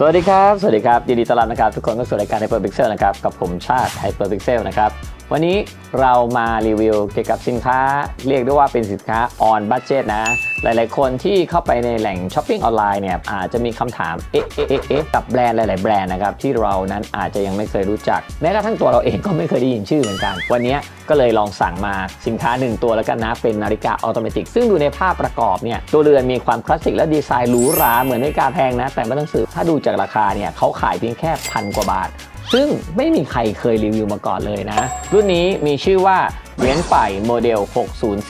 สวัสดีครับ สวัสดีครับยินดีต้อนรับนะครับ ทุกคนเข้าสู่รายการ Hyper Pixel นะครับ กับผมชาติ Hyper Pixel นะครับ วันนี้เรามารีวิวเกี่ยวกับสินค้า เรียกได้ว่าเป็นสินค้า on budget นะ หลายๆ คนที่เข้าไปในแหล่งช้อปปิ้งออนไลน์เนี่ยอาจจะมีคำถามเอ๊ะเอ๊ะเอ๊ะกับแบรนด์หลาย ๆ แบรนด์นะครับที่เรานั้นอาจจะยังไม่เคยรู้จัก แม้กระทั่งตัวเราเองก็ไม่เคยได้ยินชื่อเหมือนกัน วันนี้ก็เลยลองสั่งมาสินค้าหนึ่งตัวแล้วกันนะเป็นนาฬิกาออโตเมติซึ่งดูในภาพประกอบเนี่ยตัวเรือนมีความคลาสสิกและดีไซน์หรูหราเหมือนนาฬิกาแพงนะแต่ไม่ต้องสืบถ้าดูจากราคาเนี่ยเขาขายเพียงแค่พันกว่าบาท ซึ่งไม่มีใครเคยรีวิวมาก่อนเลยนะ รุ่นนี้มีชื่อว่าเวียนไฟโมเดล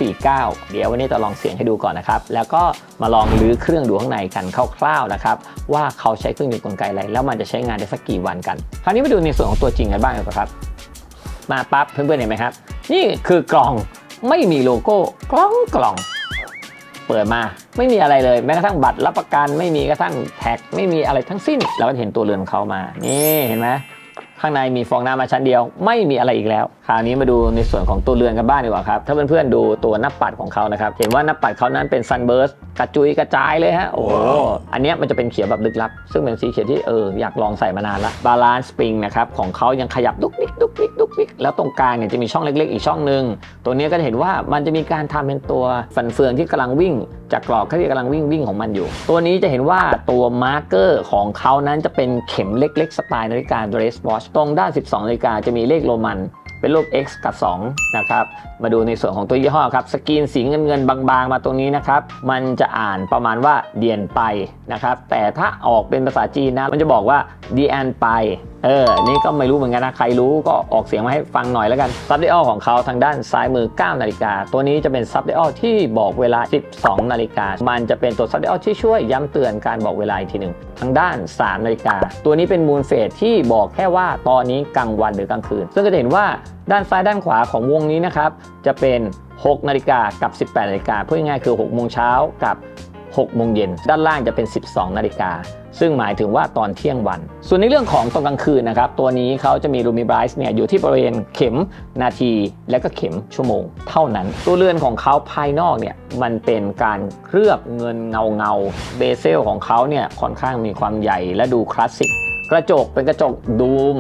6049 เดี๋ยววันนี้จะลองเสียงให้ดูก่อนนะครับ แล้วก็มาลองรื้อเครื่องดูข้างในกันคร่าวๆนะครับ ว่าเขาใช้เครื่องยนต์กลไกอะไร แล้วมันจะใช้งานได้สักกี่วันกัน คราวนี้มาดูในส่วนของตัวจริงกันบ้างกว่าครับ มาปั๊บเพื่อนๆเห็นไหมครับ นี่คือกล่องไม่มีโลโก้กล่องกล่องเปิดมาไม่มีอะไรเลย แม้กระทั่งบัตรรับประกันไม่มีกระทั่งแท็ก ไม่มีอะไรทั้งสิ้นเราก็เห็นตัวเรือนเขามา นี่เห็นไหม ข้างในมีฟองน้ำมาชั้นเดียว ไม่มีอะไรอีกแล้ว คราวนี้มาดูในส่วนของตัวเรือนกันบ้างดีกว่าครับ ถ้าเพื่อนๆดูตัวหน้าปัดของเขานะครับ เห็นว่าหน้าปัดเขานั้นเป็นซันเบิร์สกระจุยกระจายเลยฮะ โอ้โห อันเนี้ยมันจะเป็นเขียวแบบลึกลับ ซึ่งเป็นสีเขียวที่เอออยากลองใส่มานานละบาลานซ์สปริงนะครับของเขายังขยับดุกดิกดุกดิกดุกดิกแล้วตรงกลางเนี่ยจะมีช่องเล็ก ๆ อีกช่องหนึ่งตัวเนี้ยก็จะเห็นว่ามันจะมีการทำเป็นตัวฟันเฟืองที่กำลังวิ่งจากกรอบที่กำลังวิ่งวิ่งของมันอยู่ ตัวนี้จะเห็นว่าตัวมาร์กเกอร์ของเขานั้นจะเป็นเข็มเล็ก ๆ สไตล์นาฬิกา dress watch ตรงด้าน 12นาฬิกาจะมีเลขโรมันเป็นรูป X กับ 2 นะครับ มาดูในส่วนของตัวยี่ห้อครับ สกรีนสีเงินเงินบางๆ มาตรงนี้นะครับ มันจะอ่านประมาณว่าเดียนไปนะครับ แต่ถ้าออกเป็นภาษาจีนนะ มันจะบอกว่าเดียนไป เออ นี่ก็ไม่รู้เหมือนกันนะ ใครรู้ก็ออกเสียงมาให้ฟังหน่อยแล้วกัน ซับเด i อของเขาทางด้านซ้ายมือ 9 นาฬิกา ตัวนี้จะเป็นซับเด i อที่บอกเวลา 12 นาฬิกา มันจะเป็นตัวซับเด i อที่ช่วยย้ำเตือนการบอกเวลาอีกทีหนึ่ง ทางด้าน 3 นาฬิกา ตัวนี้เป็นมูลเฟสที่บอกแค่ว่าตอนนี้กลางวันหรือกลางคืน ซึ่งก็จะเห็นว่า ด้านซ้ายด้านขวาของวงนี้นะครับ จะเป็น 6 นาฬิกากับ 18 นาฬิกาพูดง่ายๆคือ 6 โมงเช้ากับ 6 โมงเย็น ด้านล่างจะเป็น 12 นาฬิกา ซึ่งหมายถึงว่าตอนเที่ยงวัน ส่วนในเรื่องของตอนกลางคืนนะครับ ตัวนี้เขาจะมีรูมิบรายส์เนี่ยอยู่ที่บริเวณเข็มนาที และก็เข็มชั่วโมง เท่านั้น ตัวเรือนของเขาภายนอกเนี่ยมันเป็นการเคลือบเงินเงาเงาเบเซลของเขาเนี่ยค่อนข้างมีความใหญ่และดูคลาสสิก กระจกเป็นกระจกดูม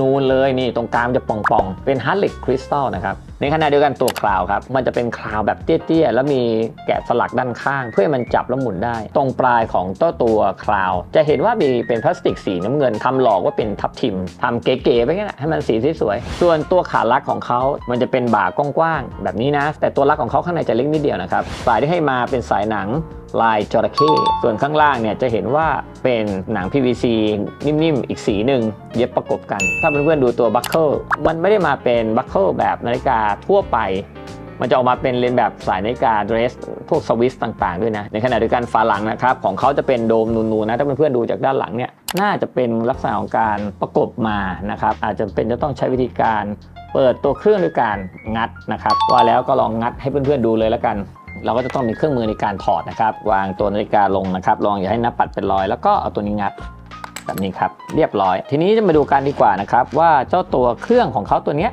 นูนๆเลยนี่ตรงกลางจะป่องๆ เป็นฮาร์ดเล็กคริสตัลนะครับในขณะเดียวกันตัวคลาวครับ มันจะเป็นคลาวแบบเตี้ยๆ แล้วมีแกะสลักด้านข้าง เพื่อมันจับแล้วหมุนได้ ตรงปลายของตัวตัวคลาว จะเห็นว่ามีเป็นพลาสติกสีน้ำเงินทำหลอกว่าเป็นทับทิมทำเก๋ๆไปงั้นให้มันสีสวยๆส่วนตัวขาลักของเขา มันจะเป็นบ่ากว้างๆแบบนี้นะ แต่ตัวลักของเขาข้างในจะเล็กนิดเดียวนะครับสายที่ให้มาเป็นสายหนัง ลายจระเข้ส่วนข้างล่างเนี่ยจะเห็นว่าเป็นหนัง PVC นิ่มๆ อีกสีหนึ่งเย็บประกบกัน ถ้าเพื่อนๆดูตัวบัคเกิลมันไม่ได้มาเป็นบัคเกิลแบบนาฬิกาทั่วไป มันจะออกมาเป็นเลนแบบสายนาฬิกาเดรส พวกสวิสต่างๆ ด้วยนะ ในขณะเดียวกันฝาหลังนะครับ ของเขาจะเป็นโดมนูนๆนะ ถ้าเพื่อนๆดูจากด้านหลังเนี่ยน่าจะเป็นลักษณะของการประกบมานะครับอาจจะเป็นจะต้องใช้วิธีการเปิดตัวเครื่องด้วยการงัดนะครับว่าแล้วก็ลองงัดให้เพื่อนๆดูเลยแล้วกัน เราก็จะต้องมีเครื่องมือในการถอดนะครับ วางตัวนาฬิกาลงนะครับลองอย่าให้หน้าปัดเป็นรอย แล้วก็เอาตัวนี้งัดแบบนี้ครับ เรียบร้อย ทีนี้จะมาดูกันดีกว่านะครับ ว่าเจ้าตัวเครื่องของเขาตัวเนี้ย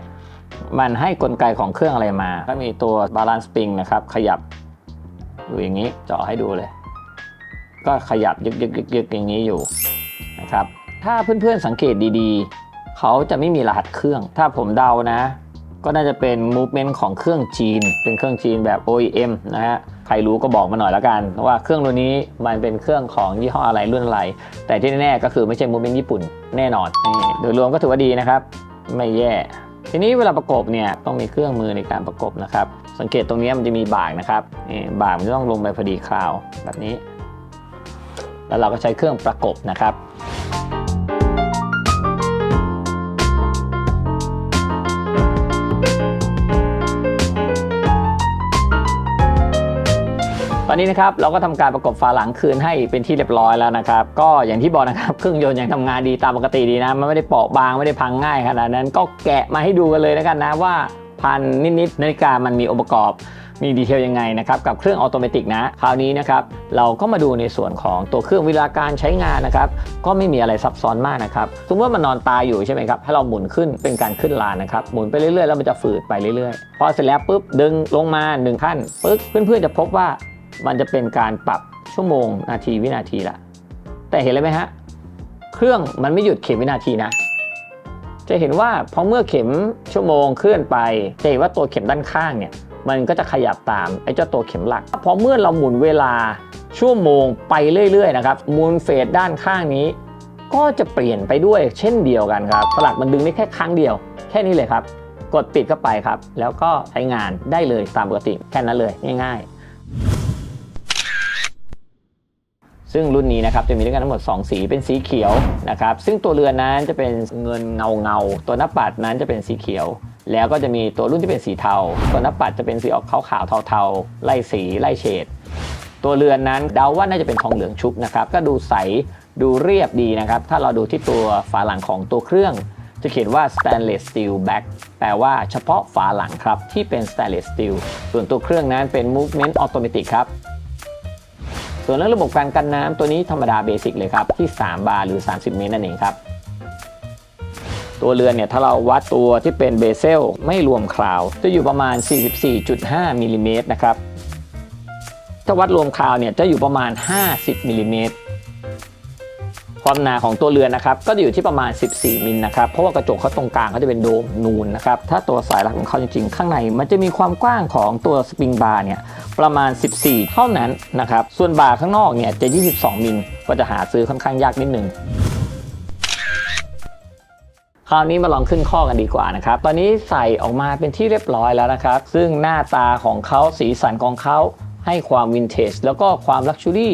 มันให้กลไกของเครื่องอะไรมา ก็มีตัวบาลานซ์สปริงนะครับ ขยับดูอย่างนี้เจาะให้ดูเลย ก็ขยับยึกยึกยึกยึกอย่างนี้อยู่นะครับ ถ้าเพื่อนๆสังเกตดีๆ เขาจะไม่มีรหัสเครื่อง ถ้าผมเดานะ ก็น่าจะเป็น movement ของเครื่องจีน เป็นเครื่องจีนแบบ OEM นะฮะ ใครรู้ก็บอกมาหน่อยละกัน ว่าเครื่องตัวนี้มันเป็นเครื่องของยี่ห้ออะไรรุ่นอะไร แต่ที่แน่ๆก็คือไม่ใช่ movement ญี่ปุ่นแน่นอนโดยรวมก็ถือว่าดีนะครับ ไม่แย่ ทีนี้เวลาประกบเนี่ยต้องมีเครื่องมือในการประกบนะครับ สังเกตตรงนี้มันจะมีบ่างนะครับบ่างมันจะต้องลงไปพอดีคราวแบบนี้ แล้วเราก็ใช้เครื่องประกบนะครับ อนนี้นะครับเราก็ทำการประกบฝาหลังคืนให้เป็นที่เรียบร้อยแล้วนะครับ ก็อย่างที่บอกนะครับเครื่องยนต์ยังทำงานดีตามปกติดีนะมันไม่ได้เปราะบางไม่ได้พังง่ายขนาดนั้นก็แกะมาให้ดูกันเลยแล้วกันนะว่าพันนิดๆนาฬิกามันมีองค์ประกอบมีดีเทลยังไงนะครับกับเครื่องออโตเมติกนะ คราวนี้นะครับเราก็มาดูในส่วนของตัวเครื่องเวลาการใช้งานนะครับก็ไม่มีอะไรซับซ้อนมากนะครับสมมติว่ามันนอนตายอยู่ใช่ไหมครับให้เราหมุนขึ้นเป็นการขึ้นลานนะครับหมุนไปเรื่อยๆแล้วมันจะฝืดไปเรื่อยๆ พอเสร็จแล้วปุ๊บดึงลงมาหนึ่งขั้นปึ๊บเพื่อนๆจะพบว่า มันจะเป็นการปรับชั่วโมงนาทีวินาทีละ แต่เห็นเลยไหมฮะ เครื่องมันไม่หยุดเข็มวินาทีนะ จะเห็นว่าพอเมื่อเข็มชั่วโมงเคลื่อนไป จะเห็นว่าตัวเข็มด้านข้างเนี่ย มันก็จะขยับตามไอ้เจ้าตัวเข็มหลัก พอเมื่อเราหมุนเวลาชั่วโมงไปเรื่อยๆนะครับ มูลเฟสด้านข้างนี้ ก็จะเปลี่ยนไปด้วยเช่นเดียวกันครับสลักมันดึงได้แค่ครั้งเดียว แค่นี้เลยครับ กดปิดเข้าไปครับ แล้วก็ใช้งานได้เลยตามปกติแค่นั้นเลยง่าย ๆ ซึ่งรุ่นนี้นะครับจะมีด้วยกันทั้งหมด 2 สีเป็นสีเขียวนะครับซึ่งตัวเรือนนั้นจะเป็นเงินเงาเงาตัวหน้าปัดนั้นจะเป็นสีเขียว แล้วก็จะมีตัวรุ่นที่เป็นสีเทา ตัวหน้าปัดจะเป็นสีออกขาวๆเทาๆไล่สีไล่เฉดตัวเรือนนั้นเดาว่าน่าจะเป็นทองเหลืองชุบนะครับก็ดูใสดูเรียบดีนะครับถ้าเราดูที่ตัวฝาหลังของตัวเครื่องจะเขียนว่า stainless steel back แปลว่าเฉพาะฝาหลังครับ ที่เป็น stainless steel ส่วนตัวเครื่องนั้นเป็น movement automatic ครับ ส่วนเรื่องระบบการกันน้ำตัวนี้ธรรมดาเบสิกเลยครับที่ 3 บาร์หรือ 30 เมตรนั่นเองครับ ตัวเรือนเนี่ยถ้าเราวัดตัวที่เป็นเบเซลไม่รวมคราว จะอยู่ประมาณ 44.5มิลลิเมตรนะครับถ้าวัดรวมคราวเนี่ยจะอยู่ประมาณ 50มิลลิเมตร ความหนาของตัวเรือนนะครับก็จะอยู่ที่ประมาณ 14มิลนะครับเพราะว่ากระจกเขาตรงกลางเขาจะเป็นโดมนูนนะครับถ้าตัวสายหลักของเขาจริงๆ ข้างในมันจะมีความกว้างของตัวสปริงบาร์เนี่ยประมาณ 14 เท่านั้นนะครับส่วนบาร์ข้างนอกเนี่ยจะ 22 มิลก็จะหาซื้อค่อนข้างยากนิดนึงคราวนี้มาลองขึ้นข้อกันดีกว่านะครับ ตอนนี้ใส่ออกมาเป็นที่เรียบร้อยแล้วนะครับ ซึ่งหน้าตาของเขาสีสันของเขา ให้ความวินเทจแล้วก็ความลักชัวรี่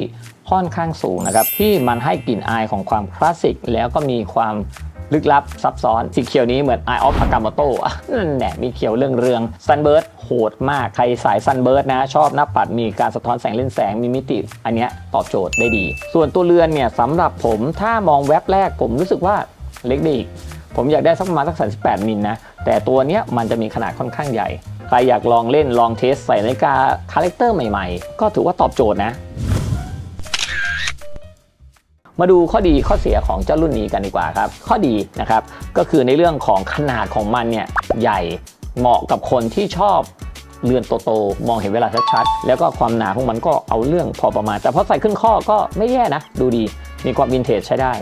ค่อนข้างสูงนะครับ ที่มันให้กลิ่นอายของความคลาสสิกแล้วก็มีความลึกลับซับซ้อนสีเขียวนี้เหมือน Eye of Agamotto นั่นแหละมีเขียวเรื่องเรืองซันเบิร์ดโหดมาก ใครสายซันเบิร์ดนะ ชอบหน้าปัดมีการสะท้อนแสงเล่นแสงมีมิติ อันเนี้ยตอบโจทย์ได้ดี ส่วนตัวเรือนเนี่ยสำหรับผมถ้ามองแว็บแรกผมรู้สึกว่าเล็กดีผมอยากได้สักประมาณสัก 38 มิลนะ แต่ตัวเนี้ยมันจะมีขนาดค่อนข้างใหญ่ ใครอยากลองเล่นลองเทสใส่นาฬิกาคาแรคเตอร์ใหม่ๆ ก็ถือว่าตอบโจทย์นะ มาดูข้อดีข้อเสียของเจ้ารุ่นนี้กันดีกว่าครับ ข้อดีนะครับก็คือในเรื่องของขนาดของมันเนี่ยใหญ่เหมาะกับคนที่ชอบเรือนโตๆมองเห็นเวลาชัดๆ แล้วก็ความหนาของมันก็เอาเรื่องพอประมาณ แต่พอใส่ขึ้นข้อก็ไม่แย่นะ ดูดี มีความวินเทจใช้ได้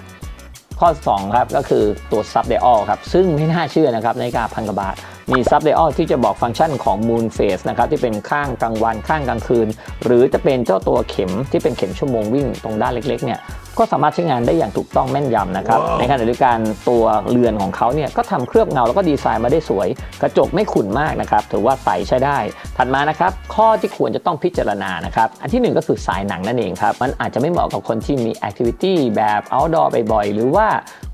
ข้อ 2 ครับ ก็คือตัวซับเดออครับ ซึ่งไม่น่าเชื่อนะครับในาฬิกาพันกว่าบาท มีซับเดออที่จะบอกฟังก์ชันของ Moon Phase นะครับที่เป็นข้างกลางวันข้างกลางคืน หรือจะเป็นเจ้าตัวเข็มที่เป็นเข็มชั่วโมงวิ่งตรงด้านเล็กๆเนี่ยก็สามารถใช้งานได้อย่างถูกต้องแม่นยำนะครับในขณะเดียวกันตัวเรือนของเขาเนี่ยก็ทำเคลือบเงาแล้วก็ดีไซน์มาได้สวย กระจกไม่ขุ่นมากนะครับถือว่าใสใช้ได้ ถัดมานะครับข้อที่ควรจะต้องพิจารณานะครับอันที่หนึ่งก็คือสายหนังนั่นเองครับมันอาจจะไม่เหมาะกับคนที่มีแอคทิวิตี้แบบ outdoor บ่อยๆหรือว่า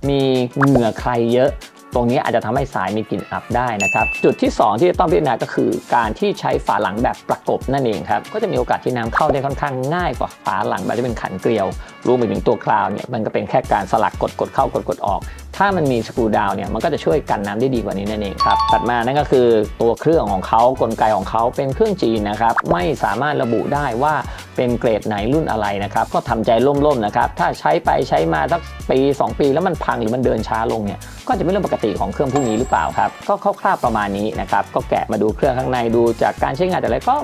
มีเหงื่อใครเยอะ ตรงนี้อาจจะทำให้สายมีกลิ่นอับได้นะครับ จุดที่ 2 ที่จะต้องพิจารณาก็คือ การที่ใช้ฝาหลังแบบประกบนั่นเองครับ ก็จะมีโอกาสที่น้ำเข้าได้ค่อนข้างง่ายกว่าฝาหลังแบบที่เป็นขันเกลียว รวมไปถึงตัวคลาวเนี่ยมันก็เป็นแค่การสลักกดกดเข้ากดกดออก ถ้ามันมีสกรูดาวน์เนี่ยมันก็จะช่วยกันน้ำได้ดีกว่านี้นั่นเองครับถัดมานั่นก็คือตัวเครื่องของเขากลไกของเขาเป็นเครื่องจีนนะครับไม่สามารถระบุได้ว่าเป็นเกรดไหนรุ่นอะไรนะครับก็ทำใจล่มๆนะครับถ้าใช้ไปใช้มาสักปี 2 ปีแล้วมันพังหรือมันเดินช้าลงเนี่ยก็จะเป็นเรื่องปกติของเครื่องพวกนี้หรือเปล่าครับก็คร่าวๆประมาณนี้นะครับก็แกะมาดูเครื่องข้างในดูจากการใช้งานแต่อะก็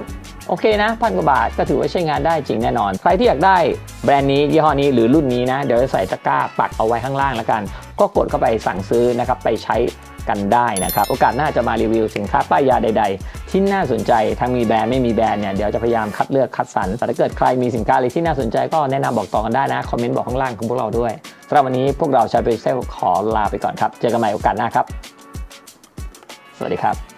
โอเคนะพันกว่าบาทก็ถือว่าใช้งานได้จริงแน่นอน ใครที่อยากได้แบรนด์นี้ยี่ห้อนี้หรือรุ่นนี้นะ เดี๋ยวจะใส่ตะกร้าปักเอาไว้ข้างล่างแล้วกัน ก็กดเข้าไปสั่งซื้อนะครับไปใช้กันได้นะครับ โอกาสหน้าจะมารีวิวสินค้าป้ายยาใด ๆ ที่น่าสนใจทั้งมีแบรนด์ไม่มีแบรนด์เนี่ยเดี๋ยวจะพยายามคัดเลือกคัดสรรแต่ถ้าเกิดใครมีสินค้าอะไรที่น่าสนใจก็แนะนำบอกต่อกันได้นะคอมเมนต์บอกข้างล่างของพวกเราด้วยสำหรับวันนี้พวกเราชาเปเซลขอลาไปก่อนครับ เจอกันใหม่โอกาสหน้าครับ สวัสดีครับ